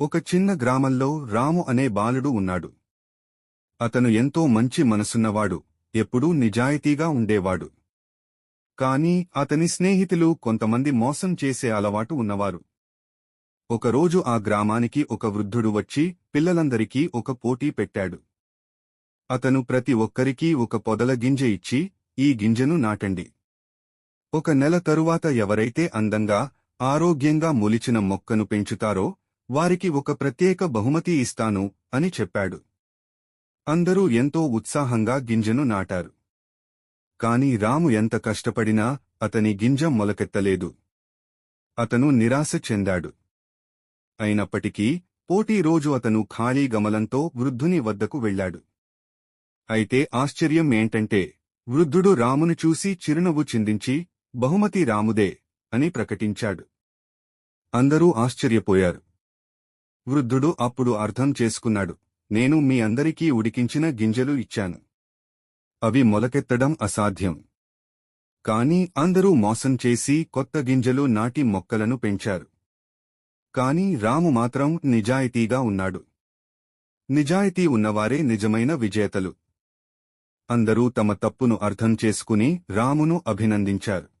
ఒక చిన్న గ్రామంలో రాము అనే బాలుడు ఉన్నాడు. అతను ఎంతో మంచి మనసున్నవాడు ఎప్పుడూ నిజాయితీగా ఉండేవాడు. కాని అతని స్నేహితులు కొంతమంది మోసం చేసే అలవాటు ఉన్నవారు. ఒకరోజు ఆ గ్రామానికి ఒక వృద్ధుడు వచ్చి పిల్లలందరికీ ఒక పోటీ పెట్టాడు. అతను ప్రతి ఒక్కరికీ ఒక పొదల గింజ ఇచ్చి ఈ గింజను నాటండి. ఒక నెల తరువాత ఎవరైతే అందంగా ఆరోగ్యంగా మొలిచిన మొక్కను పెంచుతారో వారికి ఒక ప్రత్యేక బహుమతి ఇస్తాను అని చెప్పాడు. అందరూ ఎంతో ఉత్సాహంగా గింజను నాటారు. కాని రాము ఎంత కష్టపడినా అతని గింజ మొలకెత్తలేదు. అతను నిరాశ చెందాడు. అయినప్పటికీ పోటీ రోజు అతను ఖాళీ గమలంతో వృద్ధుని వద్దకు వెళ్ళాడు. అయితే ఆశ్చర్యం ఏంటంటే వృద్ధుడు రామును చూసి చిరునవ్వు చిందించి బహుమతి రాముదే అని ప్రకటించాడు. అందరూ ఆశ్చర్యపోయారు. వృద్ధుడు అప్పుడు అర్థం చేసుకున్నాడు. నేను మీ అందరికీ ఉడికించిన గింజలు ఇచ్చాను. అవి మొలకెత్తడం అసాధ్యం. కాని అందరూ మోసం చేసి కొత్త గింజలు నాటి మొక్కలను పెంచారు. కాని రాము మాత్రం నిజాయితీగా ఉన్నాడు. నిజాయితీ ఉన్నవారే నిజమైన విజేతలు. అందరూ తమ తప్పును అర్థం చేసుకుని రామును అభినందించారు.